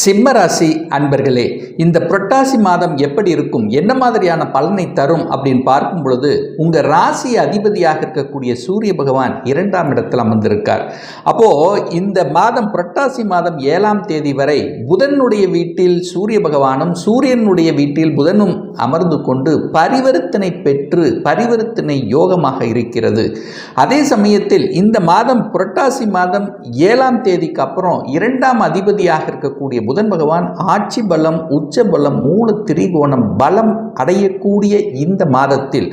சிம்மராசி அன்பர்களே இந்த புரட்டாசி மாதம் எப்படி இருக்கும்? என்ன மாதிரியான பலனை தரும்? அப்படின்னு பார்க்கும் பொழுது உங்கள் ராசி அதிபதியாக இருக்கக்கூடிய சூரிய பகவான் இரண்டாம் இடத்தில் அமர்ந்திருக்கார். அப்போது இந்த மாதம் புரட்டாசி மாதம் ஏழாம் தேதி வரை புதனுடைய வீட்டில் சூரிய பகவானும் சூரியனுடைய வீட்டில் புதனும் அமர்ந்து கொண்டு பரிவர்த்தனை பெற்று பரிவர்த்தனை யோகமாக இருக்கிறது. அதே சமயத்தில் இந்த மாதம் புரட்டாசி மாதம் ஏழாம் தேதிக்கு அப்புறம் இரண்டாம் அதிபதியாக இருக்கக்கூடிய புதன் பகவான் ஆட்சி பலம் உச்ச பலம் மூல திரிகோணம் பலம் அடையக்கூடிய இந்த மாதத்தில்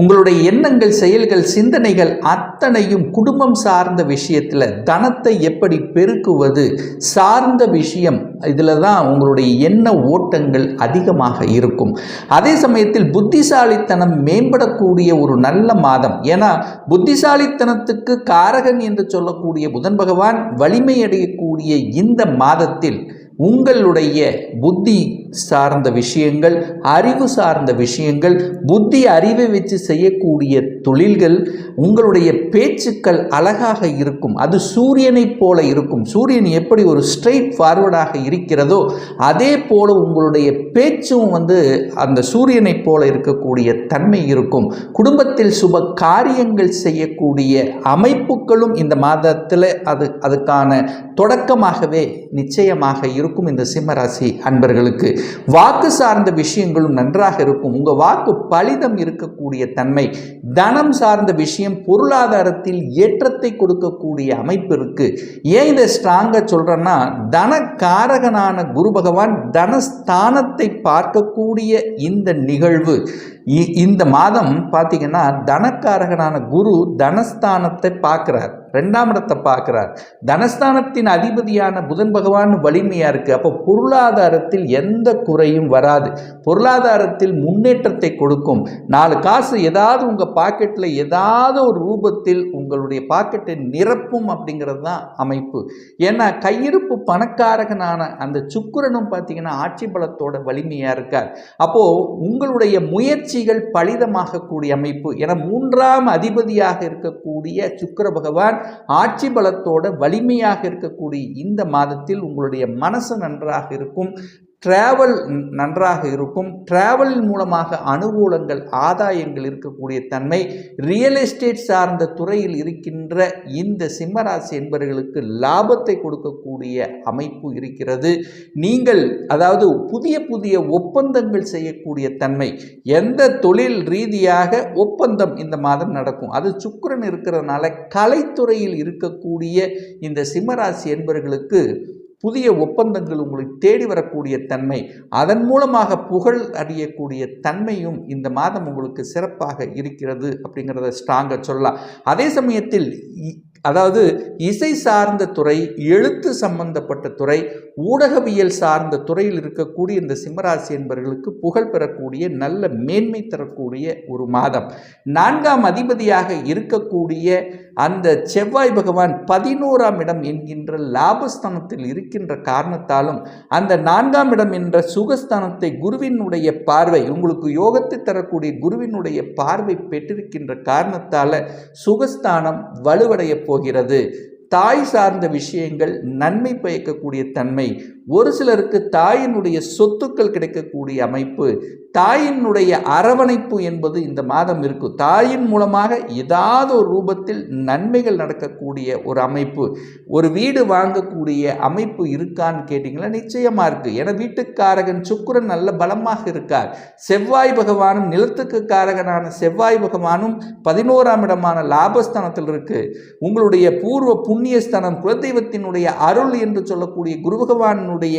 உங்களுடைய எண்ணங்கள் செயல்கள் சிந்தனைகள் அத்தனையும் குடும்பம் சார்ந்த விஷயத்தில் தனத்தை எப்படி பெருக்குவது சார்ந்த விஷயம். இதில் தான் உங்களுடைய எண்ண ஓட்டங்கள் அதிகமாக இருக்கும். அதே சமயத்தில் புத்திசாலித்தனம் மேம்படக்கூடிய ஒரு நல்ல மாதம். ஏன்னா புத்திசாலித்தனத்துக்கு காரகன் என்று சொல்லக்கூடிய புதன் பகவான் வலிமை அடையக்கூடிய இந்த மாதத்தில் உங்களுடைய புத்தி சார்ந்த விஷயங்கள் அறிவு சார்ந்த விஷயங்கள் புத்தி அறிவை வச்சு செய்யக்கூடிய தொழில்கள் உங்களுடைய பேச்சுக்கள் அழகாக இருக்கும். அது சூரியனைப் போல இருக்கும். சூரியன் எப்படி ஒரு ஸ்ட்ரெயிட் ஃபார்வர்டாக இருக்கிறதோ அதே போல உங்களுடைய பேச்சும் வந்து அந்த சூரியனைப் போல இருக்கக்கூடிய தன்மை இருக்கும். குடும்பத்தில் சுப காரியங்கள் செய்யக்கூடிய அமைப்புகளும் இந்த மாதத்தில் அது அதுக்கான தொடக்கமாகவே நிச்சயமாக இருக்கும் இந்த சிம்மராசி அன்பர்களுக்கு. வாக்கு சார்ந்த விஷயங்களும் நன்றாக இருக்கும். உங்கள் வாக்கு பலிதம் இருக்கக்கூடிய தன்மை தனம் சார்ந்த விஷயம் பொருளாதாரத்தில் ஏற்றத்தை கொடுக்கக்கூடிய அமைப்பு இருக்கு. ஏன் இதை ஸ்ட்ராங்காக சொல்கிறேன்னா தனக்காரகனான குரு பகவான் தனஸ்தானத்தை பார்க்கக்கூடிய இந்த நிகழ்வு. இ- இந்த மாதம் பார்த்தீங்கன்னா தனக்காரகனான குரு தனஸ்தானத்தை பார்க்குறார். ரெண்டாம் இடத்தை பார்க்குறார். தனஸ்தானத்தின் அதிபதியான புதன் பகவான் வலிமையாக இருக்குது அப்போ பொருளாதாரத்தில் எந்த குறையும் வராது. பொருளாதாரத்தில் முன்னேற்றத்தை கொடுக்கும். நாலு காசு ஏதாவது உங்கள் பாக்கெட்டில் ஏதாவது ஒரு ரூபத்தில் உங்களுடைய பாக்கெட்டை நிரப்பும் அப்படிங்கிறது தான் அமைப்பு. ஏன்னா கையிருப்பு பணக்காரகனான அந்த சுக்கிரனும் பார்த்தீங்கன்னா ஆட்சி பலத்தோட வலிமையாக இருக்கார். அப்போது உங்களுடைய முயற்சிகள் பலிதமாகக்கூடிய அமைப்பு. என மூன்றாம் அதிபதியாக இருக்கக்கூடிய சுக்கர பகவான் ஆட்சி பலத்தோட வலிமையாக இருக்கக்கூடிய இந்த மாதத்தில் உங்களுடைய மனசு நன்றாக இருக்கும். டிராவல் நன்றாக இருக்கும். டிராவல் மூலமாக அனுகூலங்கள் ஆதாயங்கள் இருக்கக்கூடிய தன்மை ரியல் எஸ்டேட் சார்ந்த துறையில் இருக்கின்ற இந்த சிம்மராசி என்பவர்களுக்கு லாபத்தை கொடுக்கக்கூடிய அமைப்பு இருக்கிறது. நீங்கள் அதாவது புதிய புதிய ஒப்பந்தங்கள் செய்யக்கூடிய தன்மை எந்த தொழில் ரீதியாக ஒப்பந்தம் இந்த மாதம் நடக்கும். அது சுக்கரன் இருக்கிறதுனால கலைத்துறையில் இருக்கக்கூடிய இந்த சிம்மராசி என்பவர்களுக்கு புதிய ஒப்பந்தங்கள் உங்களுக்கு தேடி வரக்கூடிய தன்மை அதன் மூலமாக புகழ் அடையக்கூடிய தன்மையும் இந்த மாதம் உங்களுக்கு சிறப்பாக இருக்கிறது அப்படிங்கிறத ஸ்ட்ராங்காக சொல்லலாம். அதே சமயத்தில் இ- அதாவது இசை சார்ந்த துறை எழுத்து சம்பந்தப்பட்ட துறை ஊடகவியல் சார்ந்த துறையில் இருக்கக்கூடிய இந்த சிம்மராசி என்பவர்களுக்கு புகழ் பெறக்கூடிய நல்ல மேன்மை தரக்கூடிய ஒரு மாதம். நான்காம் அதிபதியாக இருக்கக்கூடிய அந்த செவ்வாய் பகவான் பதினோராம் இடம் என்கின்ற லாபஸ்தானத்தில் இருக்கின்ற காரணத்தாலும் அந்த நான்காம் இடம் என்ற சுகஸ்தானத்தை குருவினுடைய பார்வை உங்களுக்கு யோகத்தை தரக்கூடிய குருவினுடைய பார்வை பெற்றிருக்கின்ற காரணத்தால் சுகஸ்தானம் வலுவடைய போகிறது. தாய் சார்ந்த விஷயங்கள் நன்மை பயக்கக்கூடிய தன்மை. ஒரு சிலருக்கு தாயினுடைய சொத்துக்கள் கிடைக்கக்கூடிய அமைப்பு தாயினுடைய அரவணைப்பு என்பது இந்த மாதம் இருக்கும் தாயின் மூலமாக ஏதாவது ஒரு ரூபத்தில் நன்மைகள் நடக்கக்கூடிய ஒரு அமைப்பு ஒரு வீடு வாங்கக்கூடிய அமைப்பு இருக்கான்னு கேட்டிங்களா நிச்சயமாக இருக்குது ஏன்னா வீட்டுக்காரகன் சுக்கிரன் நல்ல பலமாக இருக்கார். செவ்வாய் பகவானும் நிலத்துக்கு காரகனான செவ்வாய் பகவானும் பதினோராம் இடமான லாபஸ்தானத்தில் இருக்கு. உங்களுடைய பூர்வ புண்ணியஸ்தானம் குலதெய்வத்தினுடைய அருள் என்று சொல்லக்கூடிய குரு பகவானுடைய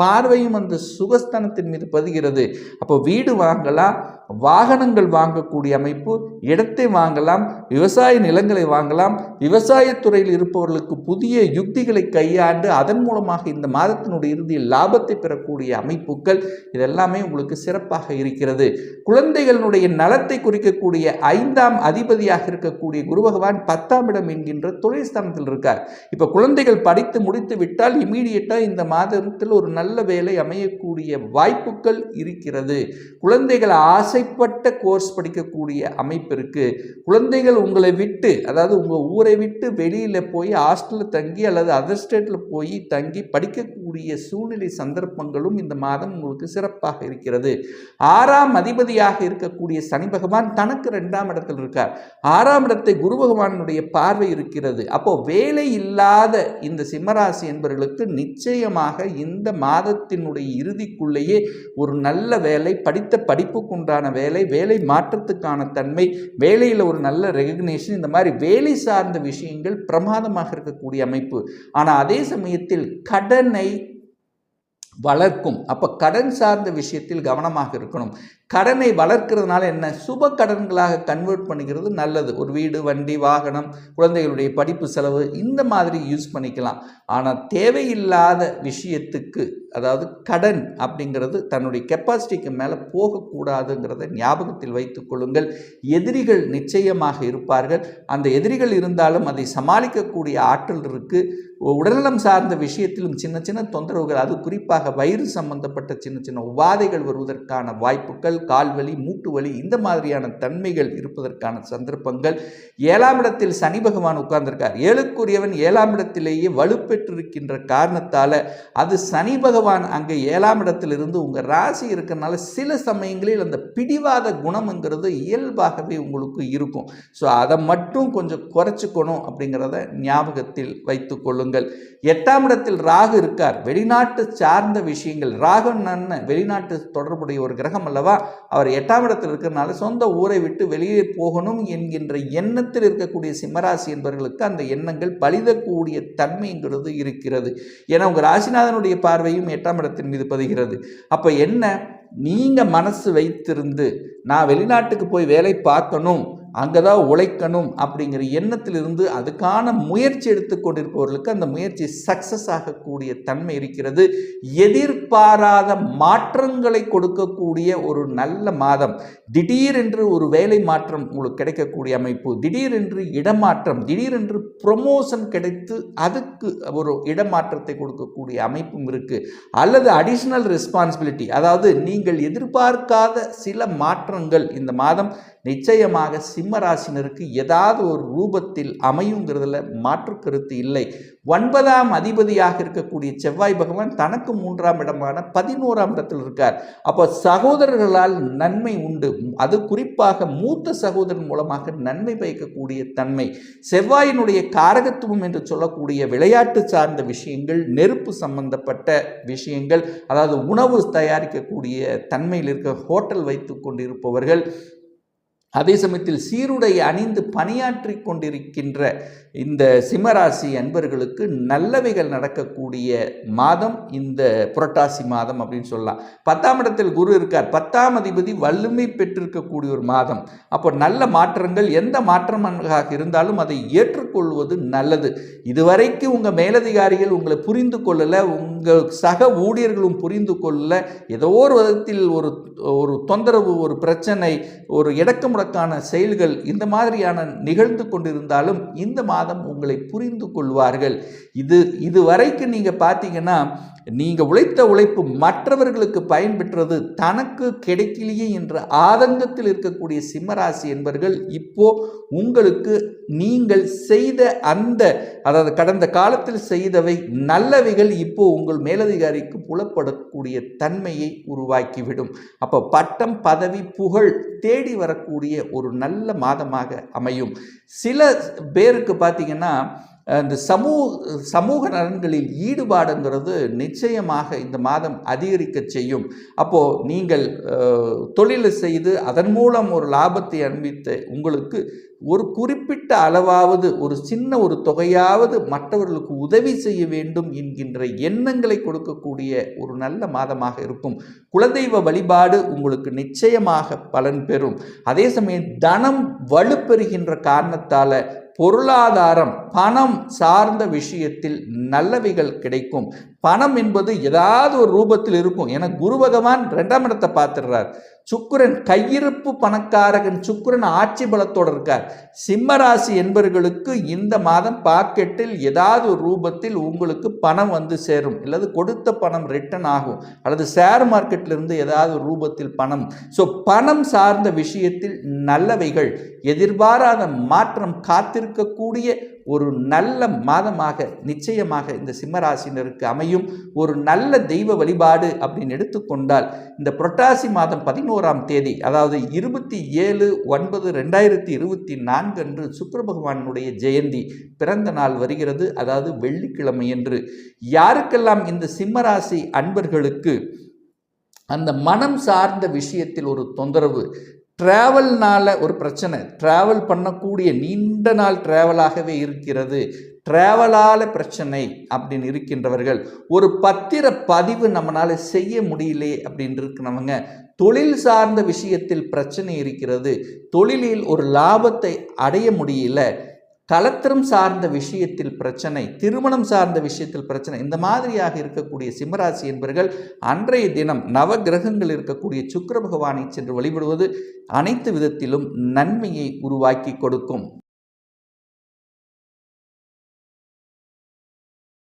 பார்வையும் அந்த சுகஸ்தானத்தின் மீது பதிகிறது. அப்போ வீடு வாங்கலாம் வாகனங்கள் வாங்கக்கூடிய அமைப்பு இடத்தை வாங்கலாம் விவசாய நிலங்களை வாங்கலாம் விவசாயத்துறையில் இருப்பவர்களுக்கு புதிய யுக்திகளை கையாண்டு அதன் மூலமாக இந்த மாதத்தினுடைய இறுதியில் லாபத்தை பெறக்கூடிய அமைப்புகள் இதெல்லாமே உங்களுக்கு சிறப்பாக இருக்கிறது. குழந்தைகளுடைய நலத்தை குறிக்கக்கூடிய ஐந்தாம் அதிபதியாக இருக்கக்கூடிய குரு பகவான் பத்தாம் இடம் என்கின்ற தொழில் ஸ்தானத்தில் இருக்கார். இப்போ குழந்தைகள் படித்து முடித்து விட்டால் இமீடியட்டாக இந்த மாதத்தில் ஒரு நல்ல நல்ல வேலை அமையக்கூடிய வாய்ப்புகள் இருக்கிறது. குழந்தைகள் ஆசைப்பட்ட கோர்ஸ் படிக்கக்கூடிய அமைப்பு இருக்கு. குழந்தைகள் உங்களை விட்டு அதாவது உங்கள் ஊரை விட்டு வெளியில் போய் ஹாஸ்டலில் தங்கி அல்லது அதர் ஸ்டேட்டில் போய் தங்கி படிக்கக்கூடிய சூழ்நிலை சந்தர்ப்பங்களும் இந்த மாதம் உங்களுக்கு சிறப்பாக இருக்கிறது. ஆறாம் அதிபதியாக இருக்கக்கூடிய சனி பகவான் தனக்கு ரெண்டாம் இடத்தில் இருக்கார். ஆறாம் இடத்தை குரு பகவானுடைய பார்வை இருக்கிறது. அப்போ வேலை இல்லாத இந்த சிம்மராசி என்பவர்களுக்கு நிச்சயமாக இந்த மாதத்தினுடைய இறுதிக்குள்ளேயே ஒரு நல்ல வேலை படித்த படிப்புக்குண்டான வேலை வேலை மாற்றத்துக்கான தன்மை வேலையில் ஒரு நல்ல ரெகக்னேஷன் இந்த மாதிரி வேலை சார்ந்த விஷயங்கள் பிரமாதமாக இருக்கக்கூடிய அமைப்பு. ஆனால் அதே சமயத்தில் கடனை வளர்க்கும். அப்போ கடன் சார்ந்த விஷயத்தில் கவனமாக இருக்கணும். கடனை வளர்க்கறதுனால என்ன? சுப கடன்களாக கன்வெர்ட் பண்ணிக்கிறது நல்லது. ஒரு வீடு வண்டி வாகனம் குழந்தைகளுடைய படிப்பு செலவு இந்த மாதிரி யூஸ் பண்ணிக்கலாம். ஆனால் தேவையில்லாத விஷயத்துக்கு அதாவது கடன் அப்படிங்கிறது தன்னுடைய கெப்பாசிட்டிக்கு மேலே போகக்கூடாதுங்கிறத ஞாபகத்தில் வைத்துக் கொள்ளுங்கள். எதிரிகள் நிச்சயமாக இருப்பார்கள். அந்த எதிரிகள் இருந்தாலும் அதை சமாளிக்கக்கூடிய ஆற்றல் இருக்குது உடல்நலம் சார்ந்த விஷயத்திலும் சின்ன சின்ன தொந்தரவுகள் அது குறிப்பாக வயிறு சம்பந்தப்பட்ட சின்ன சின்ன உபாதைகள் வருவதற்கான வாய்ப்புகள் கால்வலி மூட்டு வலி இந்த மாதிரியான தன்மைகள் இருப்பதற்கான சந்தர்ப்பங்கள். ஏழாம் இடத்தில் சனி பகவான் உட்கார்ந்திருக்கார். ஏழுக்குரியவன் ஏழாம் இடத்திலேயே வலுப்பெற்றிருக்கின்ற காரணத்தால் அது சனி பகவான் அங்கே ஏழாம் இடத்திலிருந்து உங்கள் ராசி இருக்கிறனால சில சமயங்களில் அந்த பிடிவாத குணம்ங்கிறது இயல்பாகவே உங்களுக்கு இருக்கும். ஸோ அதை மட்டும் கொஞ்சம் குறைச்சிக்கணும் அப்படிங்கிறத ஞாபகத்தில் வைத்து கொள்ளுங்கள். எட்டாம் இடத்தில் ராகு இருக்கார். வெளிநாட்டு சார்ந்த விஷயங்கள் ராகு என்ன வெளிநாட்டு தொடர்புடைய ஒரு கிரகம் அல்லவா? அவர் எட்டாம் இடத்தில் இருக்கிறனால சொந்த ஊரை விட்டு வெளியே போகணும் என்கின்ற எண்ணத்தில் இருக்கக்கூடிய சிம்மராசி என்பவர்களுக்கு அந்த எண்ணங்கள் பலிதக்கூடிய தன்மைங்கிறது இருக்கிறது. ஏன்னா உங்கள் ராசிநாதனுடைய பார்வையும் எட்டாம் இடத்தின் மீது பதிகிறது. அப்போ என்ன? நீங்கள் மனசு வைத்திருந்து நான் வெளிநாட்டுக்கு போய் வேலை பார்க்கணும் அங்கே தான் உழைக்கணும் அப்படிங்கிற எண்ணத்திலிருந்து அதுக்கான முயற்சி எடுத்துக்கொண்டிருப்பவர்களுக்கு அந்த முயற்சி சக்சஸ் ஆகக்கூடிய தன்மை இருக்கிறது. எதிர்பாராத மாற்றங்களை கொடுக்கக்கூடிய ஒரு நல்ல மாதம். திடீரென்று ஒரு வேலை மாற்றம் உங்களுக்கு கிடைக்கக்கூடிய அமைப்பு. திடீரென்று இடமாற்றம். திடீரென்று ப்ரொமோஷன் கிடைத்து அதுக்கு ஒரு இடமாற்றத்தை கொடுக்கக்கூடிய அமைப்பும் இருக்குது அல்லது அடிஷ்னல் ரெஸ்பான்சிபிலிட்டி அதாவது நீங்கள் எதிர்பார்க்காத சில மாற்றங்கள் இந்த மாதம் நிச்சயமாக சிம்ம ராசினருக்கு ஏதாவது ஒரு ரூபத்தில் அமையுங்கிறதுல மாற்று கருத்து இல்லை. ஒன்பதாம் அதிபதியாக இருக்கக்கூடிய செவ்வாய் பகவான் தனக்கு மூன்றாம் இடமான பதினோராம் இடத்தில் இருக்கார். அப்போ சகோதரர்களால் நன்மை உண்டு. அது குறிப்பாக மூத்த சகோதரன் மூலமாக நன்மை பயக்கக்கூடிய தன்மை. செவ்வாயினுடைய காரகத்துவம் என்று சொல்லக்கூடிய விளையாட்டு சார்ந்த விஷயங்கள் நெருப்பு சம்பந்தப்பட்ட விஷயங்கள் அதாவது உணவு தயாரிக்கக்கூடிய தன்மையில் இருக்க ஹோட்டல் வைத்து கொண்டிருப்பவர்கள் அதே சமயத்தில் சீருடை அணிந்து பணியாற்றி கொண்டிருக்கின்ற இந்த சிம்மராசி அன்பர்களுக்கு நல்லவைகள் நடக்கக்கூடிய மாதம் இந்த புரட்டாசி மாதம் அப்படின்னு சொல்லலாம். பத்தாம் இடத்தில் குரு இருக்கார். பத்தாம் அதிபதி வலிமை பெற்றிருக்கக்கூடிய ஒரு மாதம். அப்போ நல்ல மாற்றங்கள் எந்த மாற்றமாக இருந்தாலும் அதை ஏற்றுக்கொள்வது நல்லது. இதுவரைக்கும் உங்கள் மேலதிகாரிகள் உங்களை புரிந்து கொள்ளலை உங்கள் சக ஊழியர்களும் புரிந்து கொள்ளலை. ஏதோ ஒரு விதத்தில் ஒரு ஒரு தொந்தரவு ஒரு பிரச்சனை ஒரு இடக்கமுடக்கான செயல்கள் இந்த மாதிரியான நிகழ்ந்து கொண்டிருந்தாலும் இந்த மாதம் உங்களை புரிந்து கொள்வார்கள். இது இது வரைக்கும் நீங்கள் பார்த்தீங்கன்னா நீங்கள் உழைத்த உழைப்பு மற்றவர்களுக்கு பயன்பெற்றது தனக்கு கிடைக்கலையே என்ற ஆதங்கத்தில் இருக்கக்கூடிய சிம்மராசி என்பவர்கள் இப்போ உங்களுக்கு நீங்கள் செய்த அந்த அதாவது கடந்த காலத்தில் செய்தவை நல்லவைகள் இப்போ உங்கள் மேலதிகாரிக்கு புலப்படக்கூடிய தன்மையை உருவாக்கிவிடும். அப்போ பட்டம் பதவி புகழ் தேடி வரக்கூடிய ஒரு நல்ல மாதமாக அமையும். சில பேருக்கு பார்த்தீங்கன்னா இந்த சமூக சமூக நலன்களில் ஈடுபாடுங்கிறது நிச்சயமாக இந்த மாதம் அதிகரிக்க செய்யும். அப்போது நீங்கள் தொழிலை செய்து அதன் மூலம் ஒரு லாபத்தை அனுப்பித்த உங்களுக்கு ஒரு குறிப்பிட்ட அளவாவது ஒரு சின்ன ஒரு தொகையாவது மற்றவர்களுக்கு உதவி செய்ய வேண்டும் என்கின்ற எண்ணங்களை கொடுக்கக்கூடிய ஒரு நல்ல மாதமாக இருக்கும். குலதெய்வ வழிபாடு உங்களுக்கு நிச்சயமாக பலன் பெறும். அதே சமயம் தனம் வலுப்பெறுகின்ற காரணத்தால் பொருளாதாரம் பணம் சார்ந்த விஷயத்தில் நல்லவைகள் கிடைக்கும். பணம் என்பது ஏதாவது ஒரு ரூபத்தில் இருக்கும். ஏன்னா குரு பகவான் ரெண்டாம் இடத்தை பார்த்துடுறார். சுக்கிரன் கையிருப்பு பணக்காரகன் சுக்கரன் ஆட்சி பலத்தோடு இருக்கார். சிம்மராசி என்பவர்களுக்கு இந்த மாதம் பாக்கெட்டில் ஏதாவது ஒரு ரூபத்தில் உங்களுக்கு பணம் வந்து சேரும். அல்லது கொடுத்த பணம் ரிட்டர்ன் ஆகும். அல்லது ஷேர் மார்க்கெட்டிலிருந்து ஏதாவது ஒரு ரூபத்தில் பணம். ஸோ பணம் சார்ந்த விஷயத்தில் நல்லவைகள் எதிர்பாராத மாற்றம் காத்திருக்கக்கூடிய ஒரு நல்ல மாதமாக நிச்சயமாக இந்த சிம்மராசினருக்கு அமையும் ஒரு நல்ல தெய்வ வழிபாடு அப்படின்னு எடுத்துக்கொண்டால் இந்த புரட்டாசி மாதம் பதினோராம் தேதி அதாவது இருபத்தி ஏழு ஒன்பது ரெண்டாயிரத்தி இருபத்தி நான்கு அன்று சுக்கர பகவானுடைய ஜெயந்தி பிறந்த நாள் வருகிறது. அதாவது வெள்ளிக்கிழமை என்று யாருக்கெல்லாம் இந்த சிம்மராசி அன்பர்களுக்கு அந்த மனம் சார்ந்த விஷயத்தில் ஒரு தொந்தரவு ட்ராவல்னால ஒரு பிரச்சனை. ட்ராவல் பண்ணக்கூடிய நீண்ட நாள் ட்ராவலாகவே இருக்கிறது. ட்ராவலால் பிரச்சனை அப்படின்னு இருக்கின்றவர்கள் ஒரு பத்திர பதிவு நம்மளால் செய்ய முடியலையே அப்படின்னு இருக்கிறவங்க தொழில் சார்ந்த விஷயத்தில் பிரச்சனை இருக்கிறது. தொழிலில் ஒரு லாபத்தை அடைய முடியல. கலத்திரம் சார்ந்த விஷயத்தில் பிரச்சனை திருமணம் சார்ந்த விஷயத்தில் பிரச்சனை இந்த மாதிரியாக இருக்கக்கூடிய சிம்மராசி என்பவர்கள் அன்றைய தினம் நவ கிரகங்கள் இருக்கக்கூடிய சுக்கர பகவானை சென்று வழிபடுவது அனைத்து விதத்திலும் நன்மையை உருவாக்கி கொடுக்கும்.